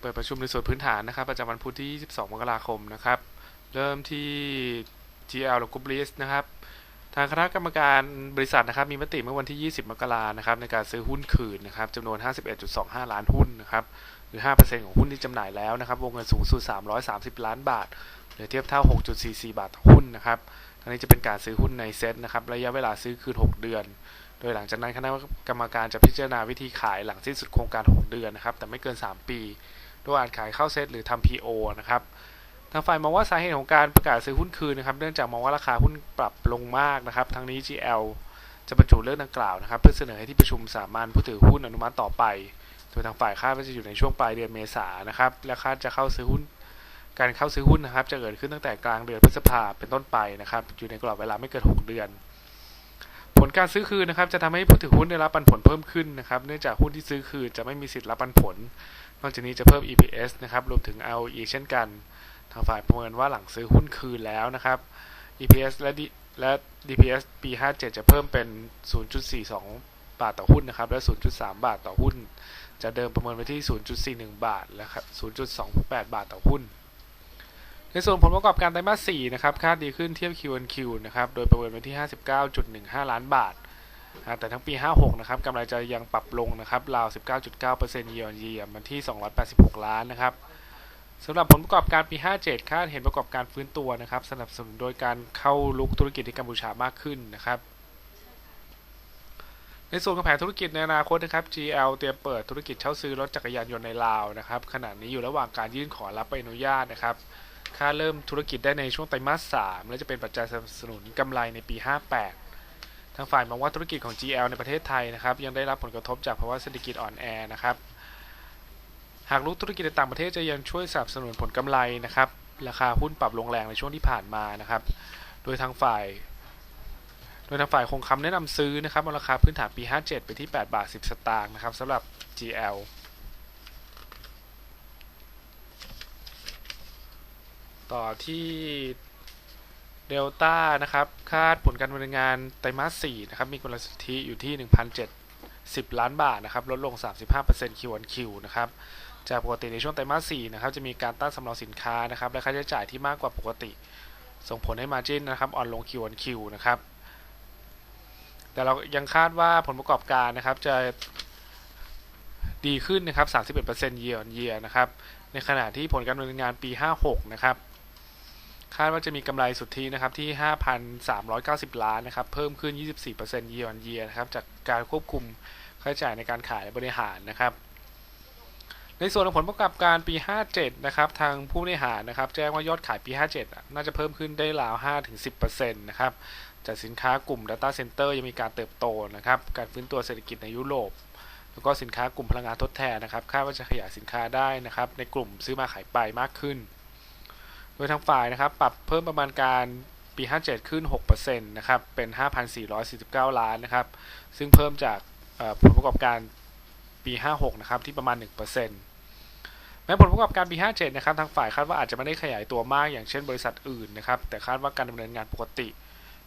เปิดประชุมในส่วนพื้นฐานนะครับ ประจำวันพุธที่ 22 มกราคมนะครับ เริ่มที่ GL หรือกรุ๊ปลิสนะครับ ทางคณะกรรมการบริษัทนะครับ มีมติเมื่อวันที่ 20 มกรานะครับ ในการซื้อหุ้นคืนนะครับจำนวน 51.25 ล้านหุ้นนะครับ หรือ 5%ของหุ้นที่จำหน่ายแล้วนะครับ วงเงินสูงสุด 330 ล้านบาท หรือเทียบเท่า 6.44 บาทต่อหุ้นนะครับทั้งนี้จะเป็นการซื้อหุ้นในเซ็ตนะครับ ระยะเวลาซื้อคืน 6 เดือนโดยหลังจากนั้นคณะกรรมการจะพิจารณาวิธีขายหลังสิ้นสุดโครงการ 6 เดือนนะครับ แต่ไม่เกิน 3 ปี โดยอาจขายเข้าเซ็ตหรือทำ PO นะครับทางฝ่ายมองว่าสาเหตุของการประกาศซื้อหุ้นคืนนะครับเนื่องจากมองว่าราคาหุ้นปรับลงมากนะครับทั้งนี้ GL จะบรรจุเรื่องดังกล่าวนะครับเพื่อเสนอให้ที่ประชุมสามัญผู้ถือหุ้นอนุมัติต่อไปโดยทางฝ่ายคาดว่าจะอยู่ในช่วงปลายเดือนเมษายนนะครับและคาดจะเข้าซื้อหุ้นการเข้าซื้อหุ้นนะครับจะเกิดขึ้นตั้งแต่กลางเดือนพฤษภาเป็นต้นไปนะครับอยู่ในกรอบเวลาไม่เกิน 6 เดือน ผลการซื้อคืนนะครับจะทำให้ผู้ถือหุ้นได้รับปันผลเพิ่มขึ้นนะครับเนื่องจากหุ้นที่ซื้อคืนจะไม่มีสิทธิ์รับปันผล นอกจากนี้จะเพิ่ม EPS นะครับ รวมถึง ROE เช่นกัน ทางฝ่ายประเมินว่าหลังซื้อหุ้นคืนแล้วนะครับ EPS และ D และ DPS ปี 57 จะเพิ่มเป็น 0.42 บาทต่อหุ้นนะครับ และ 0.3 บาทต่อหุ้น จะเดิมประเมินไว้ที่ 0.41 บาท และ0.28 บาทต่อหุ้น ในส่วนผลประกอบการไตรมาส 4 นะครับ คาดดีขึ้นเทียบ Q1Q นะครับ โดยประเมินไว้ที่ 59.15 ล้านบาท แต่ทั้งปี 56 นะครับกำไรจะยังปรับลงนะครับราว 19.9% year on year มันที่ 286 ล้านนะครับสำหรับผลประกอบการปี 57 คาดเห็นประกอบการฟื้นตัวนะครับ สนับสนุนโดยการเข้าลุกธุรกิจที่กัมพูชามากขึ้นนะครับ ในส่วนของแผนธุรกิจในอนาคตนะครับ GL เตรียมเปิดธุรกิจเช่าซื้อรถจักรยานยนต์ในลาวนะครับขณะนี้อยู่ระหว่างการยื่นขอรับใบอนุญาตนะครับคาดเริ่มธุรกิจได้ในช่วงไตรมาส 3 และจะเป็นปัจจัยสนับสนุนกำไรในปี 58 ทางฝ่ายมองว่าธุรกิจของ GL ในประเทศไทยนะครับยังได้รับผลกระทบจากภาวะเศรษฐกิจอ่อนแอนะครับหากลูกธุรกิจในต่างประเทศจะยังช่วยสนับสนุนผลกำไรนะครับราคาหุ้นปรับลงแรงในช่วงที่ผ่านมานะครับ โดยทางฝ่าย โดยทางฝ่ายคงคำแนะนำซื้อนะครับราคาพื้นฐานปี 57 ไปที่ 8 บาท 10 สตางค์นะครับสำหรับ GL ต่อที่ เดลต้านะครับ คาดผลการดำเนินงานไตรมาส4นะครับ มีกำไรสุทธิอยู่ที่ 1,710 ล้านบาทนะครับ ลดลง 35% Q on Q นะครับ จากปกติในช่วงไตรมาส4นะครับ จะมีการตั้งสำรองสินค้านะครับ และค่าใช้จ่ายที่มากกว่าปกติ ส่งผลให้ Margin นะครับ อ่อนลง Q on Q นะครับ แต่เรายังคาดว่าผลประกอบการนะครับ จะดีขึ้นนะครับ 31% year on year นะครับ ในขณะที่ผลการดำเนินงานปี 56 นะครับาดว่าจะมีกำไรสุทธินะครับที่ 5,390 ล้านนะครับ เพิ่มขึ้น 24% year on year นะครับ จากการควบคุมค่าใช้จ่ายในการขายและบริหารนะครับ ในส่วนของผลประกอบการปี 57 นะครับ ทางผู้บริหารนะครับ แจ้งว่ายอดขายปี 57 น่าจะเพิ่มขึ้นได้ราว 5-10%นะครับจากสินค้ากลุ่ม Data Center ยังมีการเติบโตนะครับ การฟื้นตัวเศรษฐกิจในยุโรป แล้วก็สินค้ากลุ่มพลังงานทดแทนนะครับ คาดว่าจะขยายสินค้าได้นะครับ ในกลุ่มซื้อมาขายไปมากขึ้น ดยทางฝ่ายนะครับปรับเพิ่มประมาณการปี 57 ขึ้น 6%นะครับเป็น 5,449 ล้านนะครับซึ่งเพิ่มจากผลประกอบการปี 56 นะครับที่ประมาณ 1%แม้ผลประกอบการปี 57 นะครับทางฝ่ายคาดว่าอาจจะไม่ได้ขยายตัวมากอย่างเช่นบริษัทอื่นนะครับแต่คาดว่าการดำเนินงานปกติ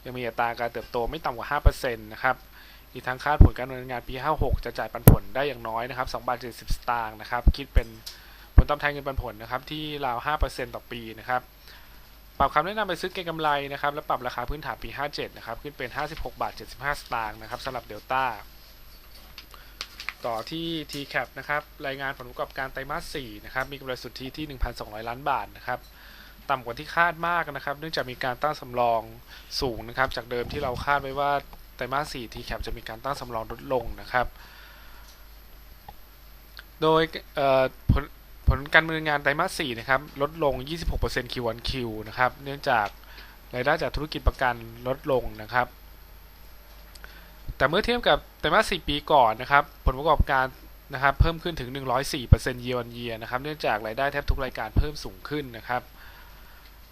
ยังมีอัตราการเติบโตไม่ต่ำกว่า 5%นะครับอีกทั้งคาดผลการดำเนินงานปี 56 จะจ่ายปันผลได้อย่างน้อยนะครับ2บาท70 สตางค์นะครับคิดเป็น ลตอบแทนเงินปันผลนะครับที่ราว 5%ต่อปีนะครับปรับคำแนะนำไปซื้อเก็งกำไรนะครับและปรับราคาพื้นฐานปี 57 นะครับขึ้นเป็น 56 บาท 75 สตางค์นะครับสำหรับเดลต้าต่อที่ TCAP นะครับรายงานผลประกอบการไตรมาส 4 นะครับมีกำไรสุทธิที่ 1,200 ล้านบาทนะครับต่ำกว่าที่คาดมากนะครับ เนื่องจากมีการตั้งสำรองสูงนะครับ จากเดิมที่เราคาดไว้ว่าไตรมาส 4 TCAP จะมีการตั้งสำรองลดลงนะครับ โดยผล ผลการดำเนินงานไตรมาส 4 นะครับ ลดลง 26% Q on Q นะครับ เนื่องจากรายได้จากธุรกิจประกันลดลงนะครับ แต่เมื่อเทียบกับไตรมาส 4 ปีก่อนนะครับ ผลประกอบการนะครับ เพิ่มขึ้นถึง 104% year on year นะครับ เนื่องจากรายได้แทบทุกรายการเพิ่มสูงขึ้นนะครับ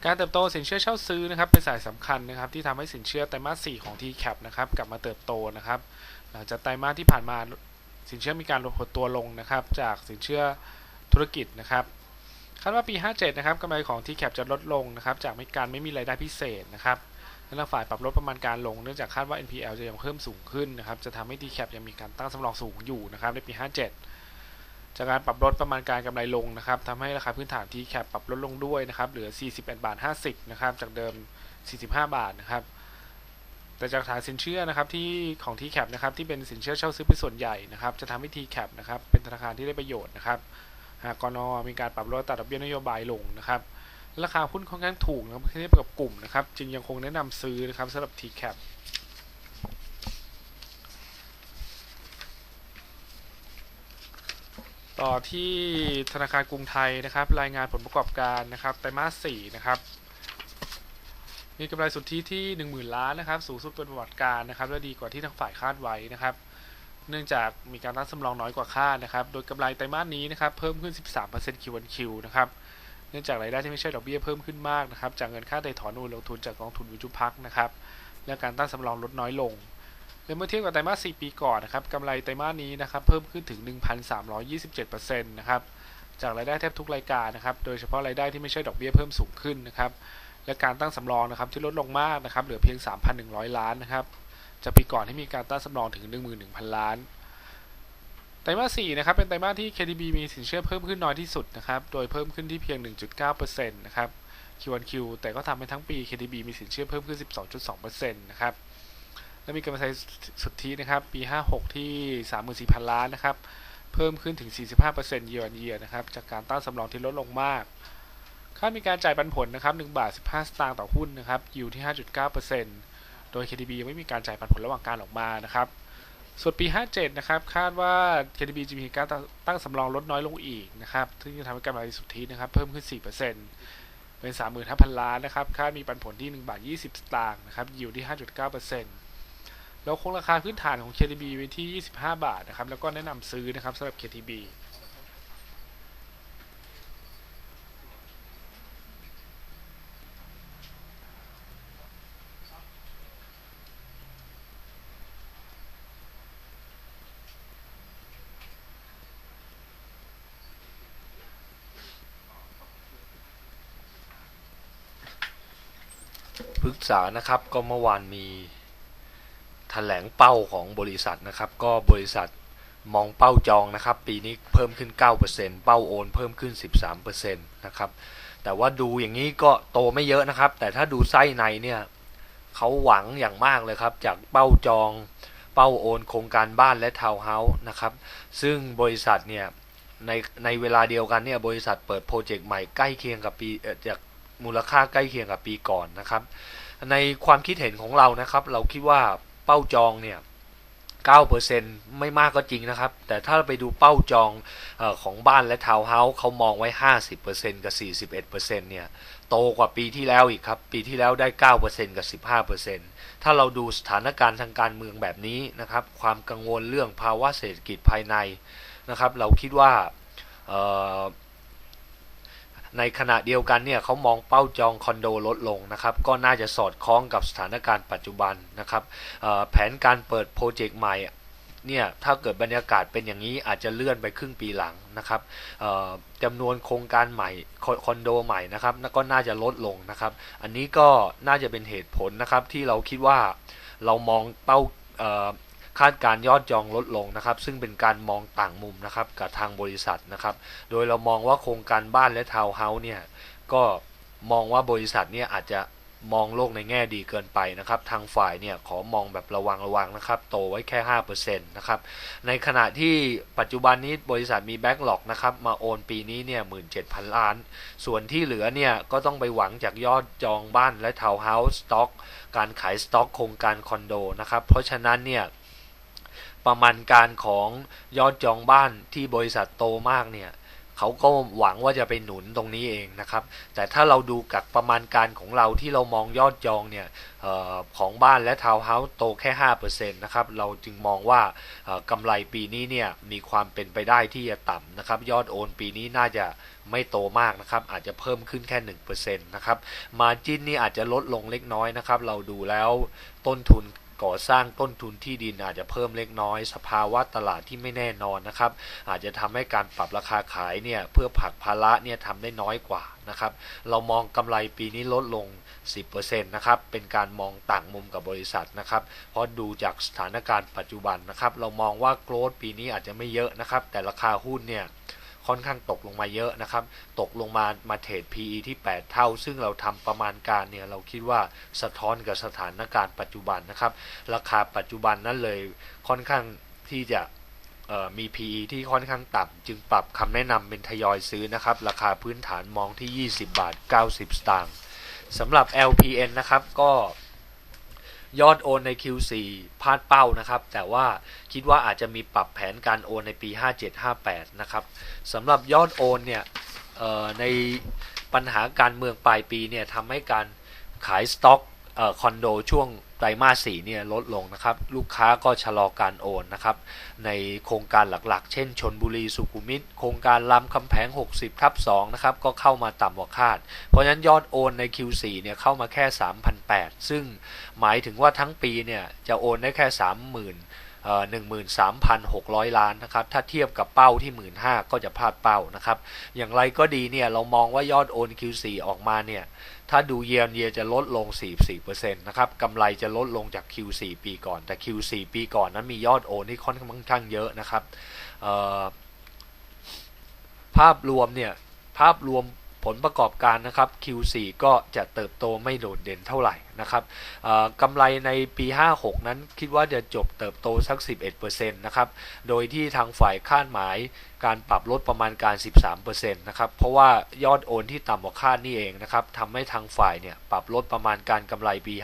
การเติบโตสินเชื่อเช่าซื้อนะครับ เป็นสายสำคัญนะครับ ที่ทำให้สินเชื่อไตรมาส 4 ของ TCAP นะครับ กลับมาเติบโตนะครับ หลังจากไตรมาสที่ผ่านมาสินเชื่อมีการลดหดตัวลงนะครับ จากสินเชื่อ ธุรกิจนะครับคาดว่าปี 57 นะครับกำไรของ TCAP จะลดลงนะครับ จากไม่การไม่มีรายได้พิเศษนะครับและทางฝ่ายปรับลดประมาณการลงเนื่องจากคาดว่า NPL จะยังเพิ่มสูงขึ้นนะครับ จะทำให้ TCAP ยังมีการตั้งสำรองสูงอยู่นะครับในปี 57 จากการปรับลดประมาณการกำไรลงนะครับทำให้ราคาพื้นฐานที่แคปปรับลดลงด้วยนะครับ เหลือ 41 บาท 50 นะครับ จากเดิม 45 บาทนะครับ แต่จากฐานสินเชื่อนะครับที่ของทีแคปนะครับที่เป็นสินเชื่อเช่าซื้อเป็นส่วนใหญ่นะครับ จะทำให้ทีแคปนะครับเป็นธนาคารที่ได้ประโยชน์นะครับ หากกนมีการปรับลดอัตราดอกเบี้ยนโยบายลงนะครับราคาหุ้นค่อนข้างถูกนะครับเทียบกับกลุ่มนะครับ จึงยังคงแนะนำซื้อนะครับสำหรับ TCAP ต่อที่ธนาคารกรุงไทยนะครับ รายงานผลประกอบการนะครับไตรมาส4นะครับ มีกำไรสุทธิที่ 10,000 ล้านนะครับ สูงสุดเป็นประวัติการนะครับ และดีกว่าที่ทางฝ่ายคาดไว้นะครับ เนื่องจากมีการตั้งสำรองน้อยกว่าคาดนะครับ โดยกำไรไตรมาสนี้นะครับเพิ่มขึ้น 13% Q1Q นะครับ เนื่องจากรายได้ที่ไม่ใช่ดอกเบี้ยเพิ่มขึ้นมากนะครับ จากเงินค่าไถ่ถอนโอนลงทุนจากกองทุนวิจุพักนะครับ และการตั้งสำรองลดน้อยลงและเมื่อเทียบกับไตรมาส 4 ปีก่อนนะครับกำไรไตรมาสนี้นะครับเพิ่มขึ้นถึง 1,327%นะครับ จากรายได้แทบทุกรายการนะครับ โดยเฉพาะรายได้ที่ไม่ใช่ดอกเบี้ยเพิ่มสูงขึ้นนะครับ และการตั้งสำรองนะครับที่ลดลงมากนะครับ เหลือเพียง 3,100 ล้านนะครับ จากปีก่อนที่มีการตั้งสำรองถึง 11,000 ล้าน ไตรมาส4นะครับเป็นไตรมาสที่ KTB มีสินเชื่อเพิ่มขึ้นน้อยที่สุดนะครับโดยเพิ่มขึ้นที่เพียง 1.9%นะครับ Q1Q แต่ก็ทำให้ทั้งปี KTB มีสินเชื่อเพิ่มขึ้น 12.2%นะครับและมีกำไรสุทธินะครับปี 56 ที่ 34,000 ล้านนะครับเพิ่มขึ้นถึง 45% year on year นะครับจากการตั้งสำรองที่ลดลงมากค่ามีการจ่ายปันผลนะครับ1บาท 15 สตางค์ต่อหุ้นนะครับยิวที่ 5.9% โดย KTB ยังไม่มีการจ่ายปันผลระหว่างการออกมานะครับ ส่วนปี 57 นะครับ คาดว่า KTB จะมีการตั้งสำรองลดน้อยลงอีกนะครับ ซึ่งจะทำให้กำไรสุทธินะครับ เพิ่มขึ้น 4%เป็น 35,000 ล้านนะครับคาดมีปันผลที่ 1 บาท 20 สตางค์นะครับ อยิวที่ 5.9%แล้วคงราคาพื้นฐานของ KTB ไว้ที่ 25 บาทนะครับ แล้วก็แนะนำซื้อนะครับสำหรับ KTB กษานะครับก็เมื่อวานมีแถลงเป้าของบริษัทนะครับ ก็บริษัทมองเป้าจองนะครับ ปีนี้เพิ่มขึ้น 9%เป้าโอนเพิ่มขึ้น 13%นะครับแต่ว่าดูอย่างนี้ก็โตไม่เยอะนะครับ แต่ถ้าดูไส้ในเนี่ยเขาหวังอย่างมากเลยครับ จากเป้าจอง เป้าโอนโครงการบ้านและทาวน์เฮาส์นะครับ ซึ่งบริษัทเนี่ยในในเวลาเดียวกันเนี่ยบริษัทเปิดโปรเจกต์ใหม่ใกล้เคียงกับปีจากมูลค่าใกล้เคียงกับปีก่อนนะครับ ในความคิดเห็นของเรานะครับ เราคิดว่าเป้าจองเนี่ย9%ไม่มากก็จริงนะครับ แต่ถ้าไปดูเป้าจองอของบ้านและทาวน์เฮาส์เขามองไว้ 50%กับ 41%เนี่ย โตกว่าปีที่แล้วอีกครับ ปีที่แล้วได้ 9%กับ 15%ถ้าเราดูสถานการณ์ทางการเมืองแบบนี้นะครับ ความกังวลเรื่องภาวะเศรษฐกิจภายในนะครับ เราคิดว่า ในขณะเดียวกันเนี่ยเขามองเป้าจองคอนโดลดลงนะครับ ก็น่าจะสอดคล้องกับสถานการณ์ปัจจุบันนะครับแผนการเปิดโปรเจกต์ใหม่เนี่ยถ้าเกิดบรรยากาศเป็นอย่างนี้อาจจะเลื่อนไปครึ่งปีหลังนะครับจำนวนโครงการใหม่คคอนโดใหม่นะครับก็น่าจะลดลงนะครับ อันนี้ก็น่าจะเป็นเหตุผลนะครับที่เราคิดว่าเรามองเป้า คาดการยอดจองลดลงนะครับ ซึ่งเป็นการมองต่างมุมนะครับกับทางบริษัทนะครับ โดยเรามองว่าโครงการบ้านและทาวน์เฮาส์เนี่ยก็มองว่าบริษัทเนี่ยอาจจะมองโลกในแง่ดีเกินไปนะครับ ทางฝ่ายเนี่ยขอมองแบบระวังระวังนะครับ โตไว้แค่5%นะครับ ในขณะที่ปัจจุบันนี้บริษัทมีแบ็กหลอกนะครับ มาโอนปีนี้เนี่ย17,000ล้าน ส่วนที่เหลือเนี่ยก็ต้องไปหวังจากยอดจองบ้านและทาวน์เฮาส์สต็อก การขายสต็อกโครงการคอนโดนะครับ เพราะฉะนั้นเนี่ย ประมาณการของยอดจองบ้านที่บริษัทโตมากเนี่ยเขาก็หวังว่าจะไปหนุนตรงนี้เองนะครับ แต่ถ้าเราดูกับประมาณการของเราที่เรามองยอดจองเนี่ยออของบ้านและทาวน์เฮาส์โตแค่5%นะครับเราจึงมองว่ากำไรปีนี้เนี่ยมีความเป็นไปได้ที่จะต่ำนะครับ ยอดโอนปีนี้น่าจะไม่โตมากนะครับ อาจจะเพิ่มขึ้นแค่1%นะครับมาจินนี่อาจจะลดลงเล็กน้อยนะครับ เราดูแล้วต้นทุน ก่อสร้างต้นทุนที่ดินอาจจะเพิ่มเล็กน้อย สภาวะตลาดที่ไม่แน่นอนนะครับ อาจจะทำให้การปรับราคาขายเนี่ยเพื่อผลักภาระเนี่ยทำได้น้อยกว่านะครับ เรามองกำไรปีนี้ลดลง 10%นะครับ เป็นการมองต่างมุมกับบริษัทนะครับ เพราะดูจากสถานการณ์ปัจจุบันนะครับ เรามองว่าโกรดปีนี้อาจจะไม่เยอะนะครับ แต่ราคาหุ้นเนี่ย ค่อนข้างตกลงมาเยอะนะครับ ตกลงมามาเทรด PE ที่ 8 เท่า ซึ่งเราทำประมาณการเนี่ยเราคิดว่าสะท้อนกับสถานการณ์ปัจจุบันนะครับ ราคาปัจจุบันนั้นเลยค่อนข้างที่จะมี PE ที่ค่อนข้างต่ำจึงปรับคำแนะนำเป็นทยอยซื้อนะครับ ราคาพื้นฐานมองที่ 20 บาท 90 สตางค์สำหรับ LPN นะครับก็ ยอดโอนใน Q4 พลาดเป้านะครับ แต่ว่าคิดว่าอาจจะมีปรับแผนการโอนในปี 57-58 นะครับสำหรับยอดโอนเนี่ยในปัญหาการเมืองปลายปีเนี่ยทำให้การขายสต็อกออคอนโดช่วง ไตรมาสสี่เนี่ยลดลงนะครับ ลูกค้าก็ชะลอการโอนนะครับ ในโครงการหลักๆ เช่น ชนบุรีสุขุมวิทโครงการลำคำแพง 60ทับ2นะครับ ก็เข้ามาต่ำกว่าคาด เพราะฉะนั้นยอดโอนใน Q4 เนี่ยเข้ามาแค่ 3,800 ซึ่งหมายถึงว่าทั้งปีเนี่ยจะโอนได้แค่ 30,000เอ่อ13,600 ล้านนะครับ ถ้าเทียบกับเป้าที่ 15,000ก็จะพลาดเป้านะครับ อย่างไรก็ดีเนี่ย เรามองว่ายอดโอน Q4 ออกมาเนี่ย ถ้าดูเยียร์เยียจะลดลง 44%นะครับกำไรจะลดลงจาก Q4 ปีก่อน แต่ Q4 ปีก่อนนั้นมียอดโอนที่ค่อนข้างเยอะนะครับภาพรวมเนี่ยภาพรวม ผลประกอบการนะครับ Q4 ก็จะเติบโตไม่โดดเด่นเท่าไหร่นะครับกำไรในปี 56 นั้นคิดว่าจะจบเติบโตสัก 11%นะครับ โดยที่ทางฝ่ายคาดหมายการปรับลดประมาณการ 13%นะครับ เพราะว่ายอดโอนที่ต่ำกว่าคาดนี่เองนะครับทำให้ทางฝ่ายเนี่ยปรับลดประมาณการกำไรปี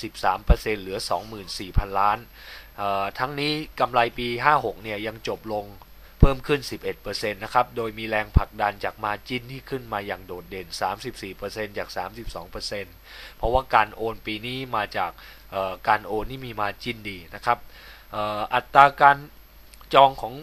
56 13%เหลือ 24,000 ล้านทั้งนี้กำไรปี 56 เนี่ยยังจบลง เพิ่มขึ้น 11%นะครับ โดยมีแรงผลักดันจากมาจินที่ขึ้นมาอย่างโดดเด่น 34%จาก 32%เพราะว่าการโอนปีนี้มาจากการโอนที่มีมาจินดีนะครับอ,อัตราการจองของ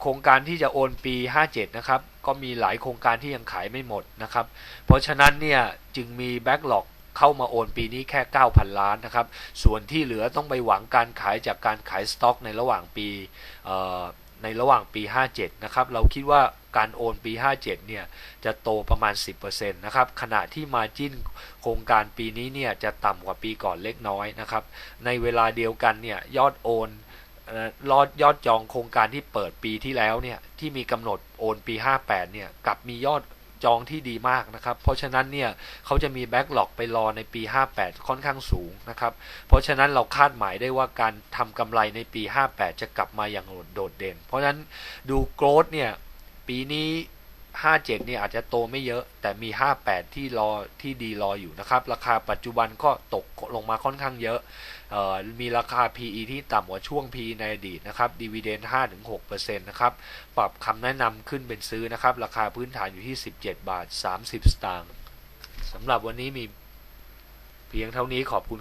โครงการที่จะโอนปี 57 นะครับ ก็มีหลายโครงการที่ยังขายไม่หมดนะครับ เพราะฉะนั้นเนี่ยจึงมีแบ็กหลอกเข้ามาโอนปีนี้แค่ 9,000 ล้านนะครับ ส่วนที่เหลือต้องไปหวังการขายจากการขายสต็อกในระหว่างปี ในระหว่างปี 57 นะครับ เราคิดว่าการโอนปี 57 เนี่ย จะโตประมาณ 10%นะครับ ขณะที่มาจิ้นโครงการปีนี้เนี่ย จะต่ำกว่าปีก่อนเล็กน้อยนะครับ ในเวลาเดียวกันเนี่ย ยอดโอนเอ่อรอดยอดจองโครงการที่เปิดปีที่แล้วเนี่ย ที่มีกำหนดโอนปี 58 เนี่ย กลับมียอด จองที่ดีมากนะครับ เพราะฉะนั้นเนี่ยเขาจะมีแบ็กหลอกไปรอในปี 58 ค่อนข้างสูงนะครับ เพราะฉะนั้นเราคาดหมายได้ว่าการทำกำไรในปี 58 จะกลับมาอย่างโดดเด่น เพราะฉะนั้นดูโกรดเนี่ยปีนี้ 57เนี่ยอาจจะโตไม่เยอะ แต่มี58ที่รอที่ดีรออยู่นะครับ ราคาปัจจุบันก็ตกลงมาค่อนข้างเยอะออมีราคา PE ที่ต่ำกว่าช่วง PE ในอดีตนะครับดีเวเดน5-6%นะครับ ปรับคำแนะนำขึ้นเป็นซื้อนะครับ ราคาพื้นฐานอยู่ที่ 17 บาท 30 สตางค์สำหรับวันนี้มีเพียงเท่านี้ขอบคุณ